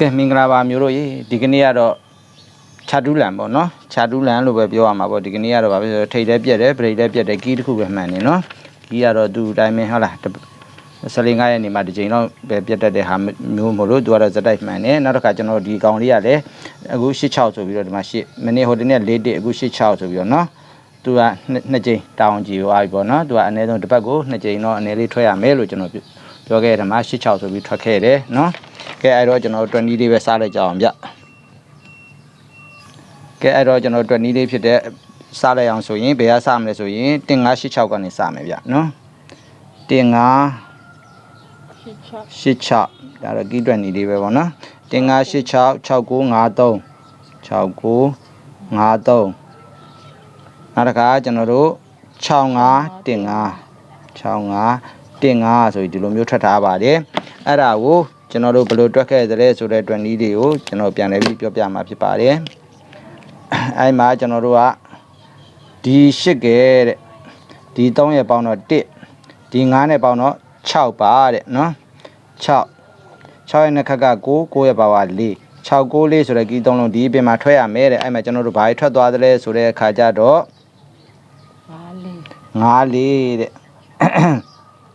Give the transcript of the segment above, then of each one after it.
ကဲမင်္ဂလာပါမျိုးတို့ရေဒီကနေ့ကတော့ခြာတူးလန်ပေါ့နော်ခြာတူးလန်လို့ပဲပြောရမှာပေါ့ဒီကနေ့ကတော့ဗာပဲဆိုတော့ထိတ်လည်းပြက်တယ်ဗရိတ်လည်းပြက်တယ်ကီးတစ်ခုပဲမှန်နေနော်ကီးကတော့သူ့အတိုင်းပဲဟုတ်လားဆလင်9ရက်နေမှာတစ်ချိန်တော့ပဲပြက်တတ်တဲ့ဟာမျိုးမို့လို့သူကတော့ဇက်တိုက်မှန်နေနောက်တစ်ခါကျွန်တော်ဒီကောင်လေးကလည်းအခု86ဆိုပြီးတော့ဒီမှာ8မိနစ်ဟိုတနေ့4တစ်အခု86ဆိုပြီးတော့နော်သူကနှစ်ကြိမ်တောင်းကြည့်သွားပြီပေါ့နော်သူကအနည်းဆုံးတစ်ပတ်ကိုနှစ်ကြိမ်တော့အနည်းလေးထွက်ရမယ်လို့ကျွန်တော်ပြောခဲ့တယ်မှာ86ဆိုပြီးထွက်ခဲ့တယ်နော် ကဲအဲ့တော့ကျွန်တော်20လေးပဲစားလိုက်ကြအောင်ဗျကဲအဲ့တော့ကျွန်တော်20လေးဖြစ်တဲ့စားလိုက်အောင်ဆိုရင်ဘယ်ကစားမလဲဆိုရင်1586ကနေစားမယ်ဗျနော်15ရှစ်ချ86ဒါတော့ကီးတွက်နေလေးပဲပေါ့နော်1586 6953 6953နောက်တစ်ခါကျွန်တော်တို့65တင်5 65တင်5ဆိုပြီးဒီလိုမျိုးထွက်ထားပါတယ်အဲ့ဒါကို ကျွန်တော်တို့ဘယ်လိုတွက်ခဲ့သလဲဆိုတဲ့တွက်နည်းတွေကိုကျွန်တော်ပြန်လည်ပြီးပြောပြမှာဖြစ်ပါတယ်အဲ့မှာကျွန်တော်တို့ကဒီ8ကဲတဲ့ဒီ3ရဲ့ပေါင်းတော့1ဒီ9နဲ့ပေါင်းတော့6ပါတဲ့နော်6 6ရဲ့နှစ်ခက်က9 9ရဲ့ပါဝါ4 6 9လေးဆိုတဲ့ကီးသုံးလုံးဒီအပြင်မှာထွက်ရမယ်တဲ့အဲ့မှာကျွန်တော်တို့ဘာတွေထွက်သွားသလဲဆိုတဲ့အခါကျတော့ငါးလေး9လေးတဲ့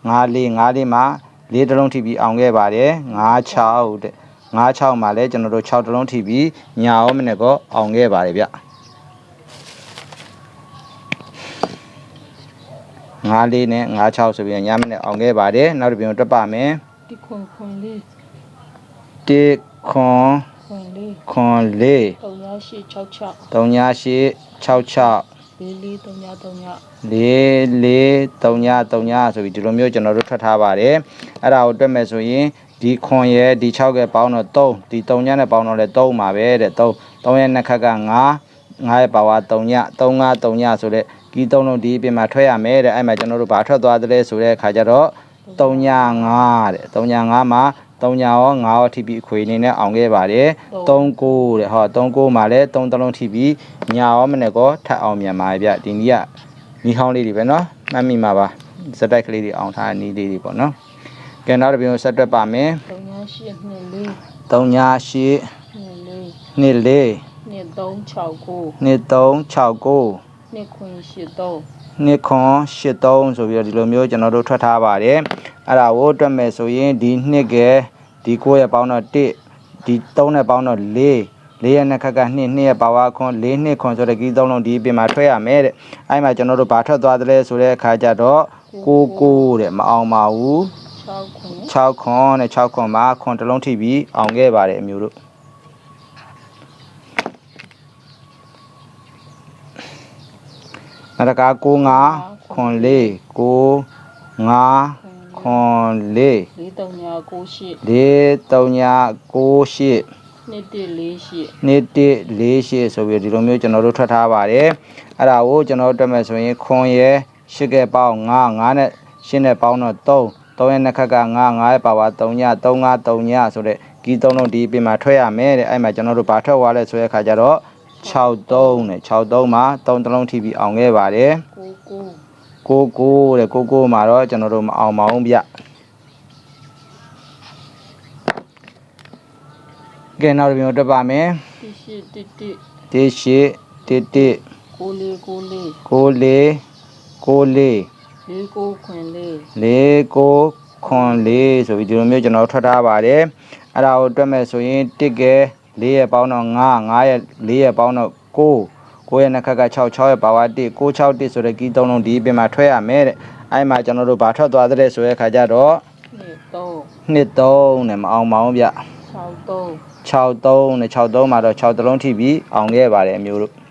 9လေး9လေးမှာ လေးတစ်လုံးထိပြီးအောင်ခဲ့ပါတယ်96တဲ့96မှာလည်းကျွန်တော်တို့6တစ်လုံးထိပြီးညာရောမနဲ့ကောအောင်ခဲ့ပါတယ်ဗျ9လေးနဲ့96ဆိုပြီးညာမနဲ့အောင်ခဲ့ပါတယ်နောက်တစ်ပြန်တက်ပါမယ်ဒီခွန်ခွန်လေး1ခွန်ခွန်လေးခွန်လေးတုံညာရှိ66 3866လေးလေးတုံညာတုံညာလေးလေး3ည3ညဆိုပြီးဒီလိုမျိုးကျွန်တော်တို့ထွက်ထားပါတယ် အဲ့ဒါကိုတွက်မယ်ဆိုရင်ဒီခွန်ရဲ့ဒီ6ရဲ့ပေါင်းတော့3ဒီ3ညနဲ့ပေါင်းတော့လဲ3ပါပဲတဲ့3 3ရဲ့နှစ်ခက်က9 9ရဲ့ပါဝါ3ည3 5 3ညဆိုတဲ့ကီး3လုံးဒီအပြင်မှာထွက်ရမယ်တဲ့အဲ့မှာကျွန်တော်တို့ဘာထွက်သွားသလဲဆိုတဲ့အခါကျတော့3ည5တဲ့3ည5မှာ3ညရော9ရောထိပြီးအခွေအနေနဲ့အောင်ခဲ့ပါတယ်3ကိုတဲ့ဟော3ကိုမှာလည်း3တလုံးထိပြီးညာရောမနဲ့ကောထပ်အောင်မြန်ပါဗျဒီနည်းက နီဟောင်းလေးတွေပဲเนาะမှတ်မိမှာပါစတိုက်ကလေးတွေအောင်ထားတဲ့နီးလေးတွေပေါ့เนาะ ကဲနောက်တစ်ပြန်ဆက်တွက်ပါမယ်တုံညာရှိနှစ်လေး3ညာရှိနှစ်လေး2 4နှစ်သုံး69 2 3 6 9နှစ်ခွန်83 2ခွန်83ဆိုပြီးတော့ဒီလိုမျိုးကျွန်တော်တို့ထွက်ထားပါတယ်အဲ့ဒါကိုတွက်မယ်ဆိုရင်ဒီ2ကဲဒီ9ရဲ့ပေါင်းတော့1ဒီ3နဲ့ပေါင်းတော့4လေးရဲ့နှစ်ခက်က2 2ရဲ့ပါဝါခွန်4 2ခွန်ဆိုတဲ့ကီးသုံးလုံးဒီအပြင်မှာထွက်ရမယ်တဲ့အဲ့မှာကျွန်တော်တို့ဘာထွက်သွားသလဲဆိုတဲ့အခါကျတော့ကိုကိုတဲ့မအောင်ပါဘူး 6ခွန်6ခွန်နဲ့6ခွန်မှာခွန်တစ်လုံးထိပြီးအောင်ခဲ့ပါတယ်အမျိုးတို့နောက်တစ်ခါ9 5ခွန်4 9 5ခွန်4လေးတုံညာ98 4 3ည9နှစ်တစ်လေးရှိ8နှစ်1 4 8ဆိုပြီးဒီလိုမျိုးကျွန်တော်တို့ထွက်ထားပါတယ်အဲ့ဒါကိုကျွန်တော်တို့တွက်မယ်ဆိုရင်ခွန်ရယ်8ကဲပေါင်း9 9နဲ့8နဲ့ပေါင်းတော့3 3ရဲ့နှစ်ခက်က9 9ရဲ့ပါဝါ3ည3 5 3ညဆိုတဲ့ကီး3လုံးဒီပြင်မှာထွက်ရမယ်တဲ့အဲ့မှာကျွန်တော်တို့ဘာထွက်သွားလဲဆိုတဲ့အခါကျတော့63နဲ့63မှာ3တလုံးထိပြီးအောင်ခဲ့ပါတယ်99ကိုကိုတဲ့ကိုကိုမှာတော့ကျွန်တော်တို့မအောင်ပါဘူးဗျကဲနောက်တစ်ပြန်တက်ပါမယ်တိရှိတိတိတေရှိတေတေကိုလေးကိုလေးကိုလေးကိုလေး လေးကိုခွန်လေးလေးကိုခွန်လေးဆိုပြီးဒီလိုမျိုးကျွန်တော်ထွက်ထားပါတယ်အဲ့ဒါကိုတွက်မဲ့ဆိုရင်တစ်ကဲလေးရဲ့ပေါင်းတော့9 9ရဲ့လေးရဲ့ပေါင်းတော့9 9ရဲ့နှစ်ခက်က6 6ရဲ့ပါဝါ1 6 6 1ဆိုတဲ့ကီးသုံးလုံးဒီအပြင်မှာထွက်ရမယ်တဲ့အဲ့မှာကျွန်တော်တို့ဘာထွက်သွားတဲ့ဆိုတဲ့ခါကျတော့နှစ်သုံးနှစ်3နဲ့မအောင်ပါဘူးဗျ6သုံး63နဲ့63မှာတော့6တလုံးထိပြီးအောင်ခဲ့ပါတယ်အမျိုးတို့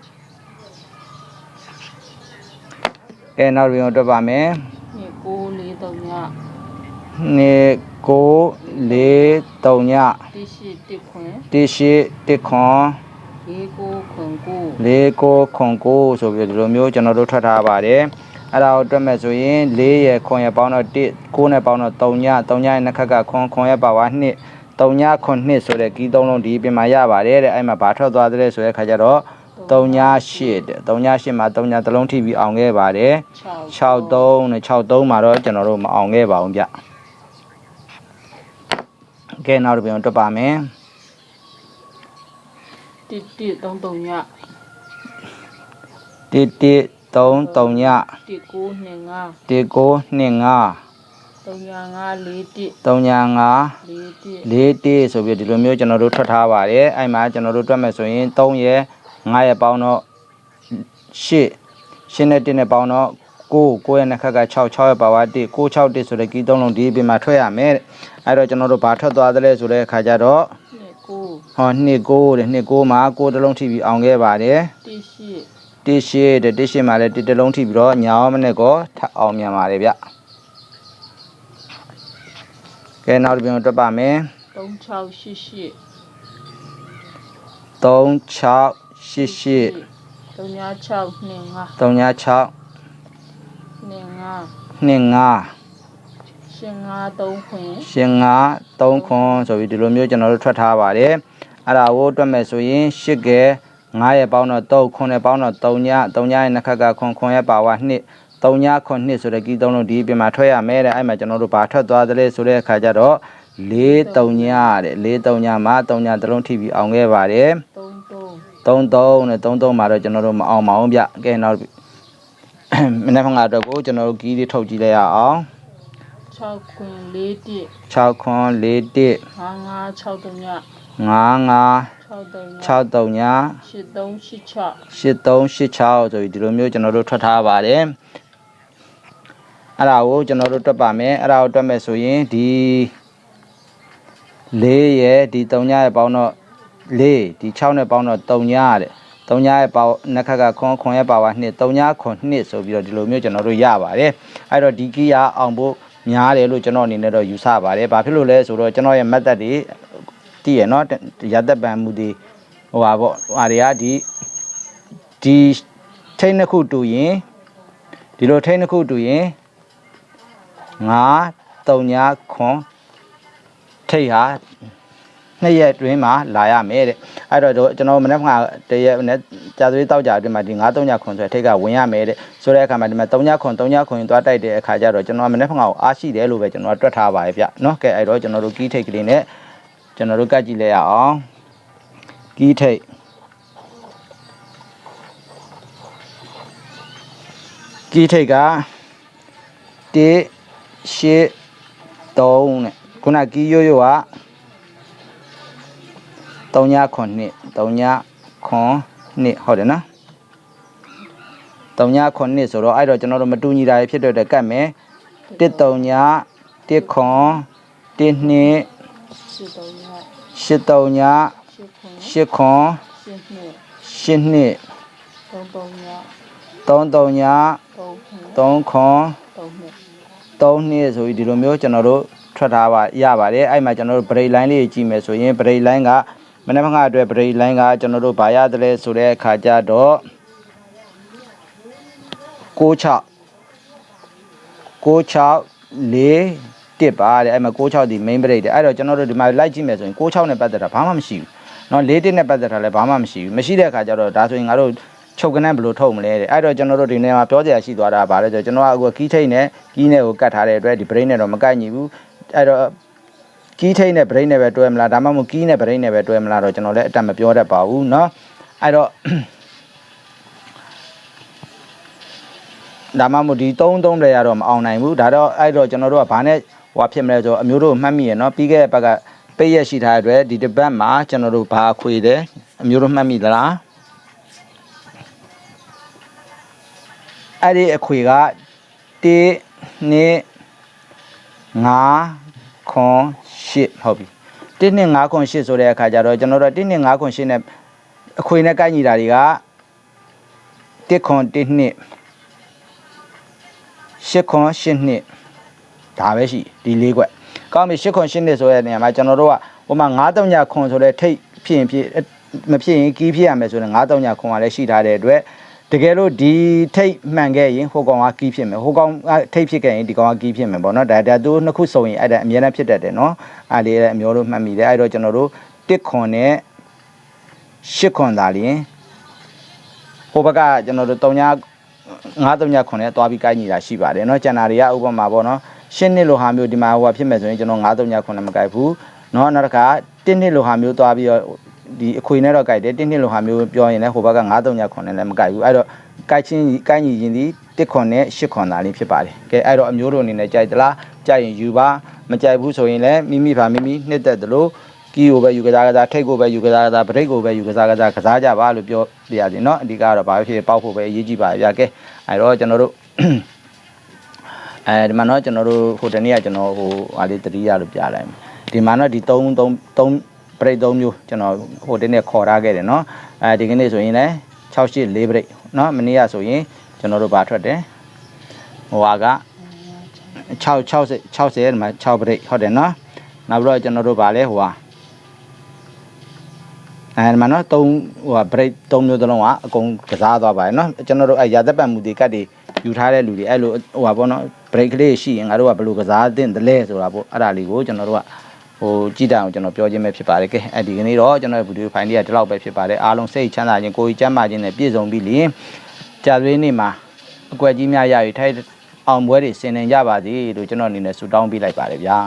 ကဲနောက်ပြန်တွက်ပါမယ်နှစ်ကိုလေးတုံညာနှစ်ကိုလေးတုံညတိရှိတိခွန်တိရှိတစ်ခွန်လေးကိုခွန်ကိုလေးကိုခွန်ကိုဆိုပြီးဒီလိုမျိုးကျွန်တော်တို့ထွက်ထားပါတယ်အဲ့ဒါကိုတွက်မဲ့ဆိုရင်၄ရယ်ခွန်ရယ်ပေါင်းတော့1 9နဲ့ပေါင်းတော့3ည3ညရဲ့နှစ်ခက်ကခွန်ခွန်ရပါဝါ2 3ညခွန်2ဆိုတဲ့ကီးသုံးလုံးဒီပြင်မှာရပါတယ်တဲ့အဲ့မှာဘာထွက်သွားတဲ့ဆိုတဲ့ခါကျတော့ 3ည8တဲ့3ည8မှာ3ညတစ်လုံးထိပြီးအောင်ခဲ့ပါတယ်6 63နဲ့63မှာတော့ကျွန်တော်တို့မအောင်ခဲ့ပါဘူးဗျကဲနောက်တစ်ပြန်တွက်ပါမယ်တစ်တစ်သုံးသုံးည1 1 3 3ညတစ်ကိုနှစ်ငါ1 9 2 5သုံးညငါလေးတစ်3ည5လေးတစ်၄1ဆိုပြီးဒီလိုမျိုးကျွန်တော်တို့ထွက်ထားပါတယ်အဲ့မှာကျွန်တော်တို့တွက်မယ်ဆိုရင်3ရ 9ရဲ့ပေါင်းတော့8 8နဲ့1နဲ့ပေါင်းတော့9 9ရဲ့နှစ်ခက်က6 6ရဲ့ပါဝါ1 9 6 1ဆိုတဲ့ကီးသုံးလုံးဒီပြင်မှာထွက်ရမယ်အဲ့တော့ကျွန်တော်တို့ဘာထွက်သွားသလဲဆိုတဲ့အခါကျတော့ဟော2 9တဲ့2 9မှာ9တလုံးထိပြီးအောင်ခဲ့ပါတယ်18 18တဲ့18မှာလည်း1တလုံးထိပြီးတော့ညောင်းမနဲ့ကောထပ်အောင်မြန်ပါတယ်ဗျကဲနောက်တစ်ပြန်တွက်ပါမယ်3688 36 88 36 25 396 25 25 55 3ခွင် ရှင်ငါ3ခွန်ဆိုပြီးဒီလိုမျိုးကျွန်တော်တို့ထွက်ထားပါတယ်အဲ့ဒါကိုတွက်မယ်ဆိုရင်8ကဲ9ရဲ့ပေါင်းတော့3ခွန်ရဲ့ပေါင်းတော့3ည3ညရဲ့နှစ်ခက်ကခွန်ခွန်ရဲ့ပါဝါ2 3ညခွန်2ဆိုတဲ့ကီးသုံးလုံးဒီပြင်မှာထွက်ရမယ်တဲ့အဲ့မှာကျွန်တော်တို့ဘာထွက်သွားသလဲဆိုတဲ့အခါကျတော့4 3ညတဲ့4 3ညမှာ3ညတစ်လုံးထိပ်ပြီးအောင်ခဲ့ပါတယ် 3 33နဲ့33မှာတော့ကျွန်တော်တို့မအောင်ပါဘူးဗျကဲနောက်မနေ့ကငါတော့ကိုကျွန်တော်တို့ကီးလေးထုတ်ကြည့်လိုက်ရအောင်6ခွင်လေးတစ်6ခွန်4 1ငါငါ6သုံးည9 5 6သုံးည6 3ည8 3 8 6 8386ဆိုပြီးဒီလိုမျိုးကျွန်တော်တို့ထွက်ထားပါတယ်အဲ့ဒါကိုကျွန်တော်တို့တွက်ပါမယ်အဲ့ဒါကိုတွက်မယ်ဆိုရင်ဒီ4ရဲ့ဒီ3ညရဲ့ပေါင်းတော့ 4ဒီ6နဲ့ပေါင်းတော့3ညတဲ့3ညရဲ့ပေါင်းနှစ်ခက်ကခွန်ခွန်ရဲ့ပါဝါ2 3ညခွန်2ဆိုပြီးတော့ဒီလိုမျိုးကျွန်တော်တို့ရပါတယ်အဲ့တော့ဒီကီးရအောင်ဖို့များတယ်လို့ကျွန်တော်အနေနဲ့တော့ယူဆပါတယ်ဘာဖြစ်လို့လဲဆိုတော့ကျွန်တော်ရဲ့ method တွေတည်ရနော်ရသက်ပံမှုတွေဟိုပါပေါ့ဟာတွေကဒီဒီထိတ်နှစ်ခုတူရင်ဒီလိုထိတ်နှစ်ခုတူရင်9 3ညခွန်ထိတ်ဟာ နှစ်ရက်အတွင်းမှာလာရမယ်တဲ့အဲ့တော့ကျွန်တော်မနေ့ကတရက်နဲ့ကြာသွေးတောက်ကြအတွင်းမှာဒီ939ခွန်ဆိုထိတ်ကဝင်ရမယ်တဲ့ဆိုတဲ့အခါမှာဒီမှာ39ခွန်39ခွန်သွားတိုက်တဲ့အခါကျတော့ကျွန်တော်မနေ့ကကိုအားရှိတယ်လို့ပဲကျွန်တော်တွက်ထားပါရဲ့ဗျနော်ကဲအဲ့တော့ကျွန်တော်တို့ကီးထိတ်ကလေးနဲ့ကျွန်တော်တို့ကတ်ကြည့်လိုက်ရအောင်ကီးထိတ်ကီးထိတ်က1 8 3နဲ့ခုနကီးရိုးရိုးက 3ညခွန်နှစ်3ညခွန်နှစ်ဟုတ်တယ်နော်3ညခွန်နှစ်ဆိုတော့အဲ့တော့ကျွန်တော်တို့မတူညီတာဖြစ်တဲ့အတွက်ကတ်မယ်1 3ည1ခွန်1နှစ်8သုံးည8 3ည8ခွင်8ခွန်8နှစ်8နှစ်သုံးသုံးည3 3ည3ခွင်3ခွန်3နှစ်3နှစ်ဆိုပြီးဒီလိုမျိုးကျွန်တော်တို့ထွက်ထားပါရပါတယ်အဲ့မှာကျွန်တော်တို့ break line လေးကြည့်မယ်ဆိုရင် break line က မနေ့ကအတွက် break line ကကျွန်တော်တို့ဘာရတယ်လဲဆိုတဲ့အခါကျတော့66 66 4တစ်ပါတဲ့အဲ့မှာ66ဒီ main break တဲ့အဲ့တော့ကျွန်တော်တို့ဒီမှာလိုက်ကြည့်မယ်ဆိုရင်66နဲ့ပတ်သက်တာဘာမှမရှိဘူးเนาะ4တစ်နဲ့ပတ်သက်တာလည်းဘာမှမရှိဘူးမရှိတဲ့အခါကျတော့ဒါဆိုရင်ငါတို့ချုပ်ကနန်းဘယ်လိုထုတ်မလဲတဲ့အဲ့တော့ကျွန်တော်တို့ဒီနေ့မှာပြောစရာရှိသွားတာဗါလဲဆိုတော့ကျွန်တော်ကအခုကီးထိတ်နဲ့ကီးနဲ့ကိုကတ်ထားတဲ့အတွက်ဒီ brain နဲ့တော့မကိုက်ညီဘူးအဲ့တော့ ကီးထိတ်နဲ့ brain နဲ့ပဲတွဲမလားဒါမှမဟုတ်ကီးနဲ့ brain နဲ့ပဲတွဲမလားတော့ကျွန်တော်လည်းအတက်မပြောတတ်ပါဘူးเนาะအဲ့တော့ ဒါမှမဟုတ်ဒီ33တွေရတော့မအောင်နိုင်ဘူးဒါတော့အဲ့တော့ကျွန်တော်တို့ကဘာနဲ့ဟိုဖြစ်မလဲဆိုတော့အမျိုးတို့မှတ်မိရနော်ပြီးခဲ့တဲ့ဘက်ကပိတ်ရက်ရှိထားတဲ့အတွက်ဒီတစ်ပတ်မှာကျွန်တော်တို့ဘာခွေတယ်အမျိုးတို့မှတ်မိသလားအဲ့ဒီအခွေက1 2 5ခွန် 8ဟုတ်ပြီ1နဲ့5ခွန်8ဆိုတဲ့အခါကျတော့ကျွန်တော်တို့1နဲ့5ခွန်8နဲ့အခွေနဲ့ကိုက်ညီတာတွေက1ခွန်1နှစ်8ခွန်8နှစ်ဒါပဲရှိဒီလေးကွက်ကောင်းပြီ8ခွန်8နှစ်ဆိုတဲ့နေရာမှာကျွန်တော်တို့ကဟိုမှာ9တုံညာခွန်ဆိုတဲ့ထိတ်ဖြစ်ရင်ဖြစ်မဖြစ်ရင်ကီးဖြစ်ရမယ်ဆိုရင်9တုံညာခွန်ကလည်းရှိထားတဲ့အတွက် တကယ်လို့ဒီထိတ်မှန်ခဲ့ရင်ဟိုကောင်ကကီးဖြစ်မယ်ဟိုကောင်ကထိတ်ဖြစ်ခဲ့ရင်ဒီကောင်ကကီးဖြစ်မယ်ပေါ့နော်ဒါဒါသူနှစ်ခုစုံရင်အဲ့ဒါအများနဲ့ဖြစ်တတ်တယ်နော်အဲ့ဒီလည်းအမျိုးတို့မှတ်မိတယ်အဲ့တော့ကျွန်တော်တို့1ခွန်နဲ့8ခွန်သာလျင်ဟိုဘက်ကကျွန်တော်တို့3ည9တုံညာခွန်နဲ့သွားပြီးကိုင်းညီတာရှိပါတယ်နော်ကျန်တာတွေကဥပမာပေါ့နော်ရှင်းနှစ်လိုဟာမျိုးဒီမှာဟိုဖြစ်မယ်ဆိုရင်ကျွန်တော်9တုံညာခွန်နဲ့မကိုက်ဘူးနော်နောက်တစ်ခါ1နှစ်လိုဟာမျိုးသွားပြီးတော့ ဒီအခွေနဲ့တော့ကြိုက်တယ်တင်းနှစ်လိုဟာမျိုးပြောရင်လည်းဟိုဘက်က9 3ည9နဲ့လည်းမကြိုက်ဘူးအဲ့တော့ကြိုက်ချင်းကိုက်ညီရင်ဒီတစ်ခွန်နဲ့ရှစ်ခွန်သားလေးဖြစ်ပါတယ်ကဲအဲ့တော့အမျိုးတို့အနေနဲ့ကြိုက်သလားကြိုက်ရင်ယူပါမကြိုက်ဘူးဆိုရင်လည်းမိမိပါမိမိနှစ်သက်သလိုကီကိုပဲယူကစားကစားထိတ်ကိုပဲယူကစားကစားဗရိတ်ကိုပဲယူကစားကစားကစားကြပါလို့ပြောပြရစီเนาะအဓိကကတော့ဘာဖြစ်ဖြစ်ပေါက်ဖို့ပဲအရေးကြီးပါဗျာကဲအဲ့တော့ကျွန်တော်တို့ အဲဒီမှာတော့ကျွန်တော်တို့ဟိုတနေ့ကကျွန်တော်ဟိုဟာလေးတတိယလို့ပြလိုက်မယ်ဒီမှာတော့ဒီ3 3 3 ပြိတ်၃မျိုးကျွန်တော်ဟိုတင်းနဲ့ခေါ်ထားခဲ့တယ်နော်အဲဒီကနေ့ဆိုရင်လည်း684ပြိတ်နော်မနေ့ကဆိုရင်ကျွန်တော်တို့ဗာထွက်တယ်ဟိုဟာက6 60 60ဒီမှာ6ပြိတ်ဟုတ်တယ်နော်နောက်ပြီးတော့ကျွန်တော်တို့ဗာလဲဟိုဟာအဲဒီမှာနော်3ဟိုဟာ break 3မျိုးသလုံးကအကုန်ကစားသွားပါတယ်နော်ကျွန်တော်တို့အဲရာသက်ပတ်မှုတွေကတ်တွေယူထားတဲ့လူတွေအဲ့လိုဟိုဟာပေါ့နော် break လေးရှိရင်ငါတို့ကဘယ်လိုကစားသင့်တယ်လဲဆိုတာပေါ့အဲ့ဒါလေးကိုကျွန်တော်တို့က ဟိုကြည့်တတ်အောင်ကျွန်တော်ပြောခြင်းပဲဖြစ်ပါတယ်ကဲအဲ့ဒီကနေ့တော့ကျွန်တော်ရဲ့ဗီဒီယိုဖိုင်လေးကဒီလောက်ပဲဖြစ်ပါတယ်အားလုံးစိတ်ချမ်းသာခြင်းကိုယ်ကြီးကျန်းမာခြင်းနဲ့ပြည့်စုံပြီးလျင်ကြာသွေးနေ့မှာအကွက်ကြီးများရယူထိုက်အောင်ပွဲတွေဆင်နေကြပါစေလို့ကျွန်တော်အနေနဲ့ဆုတောင်းပေးလိုက်ပါတယ်ဗျာ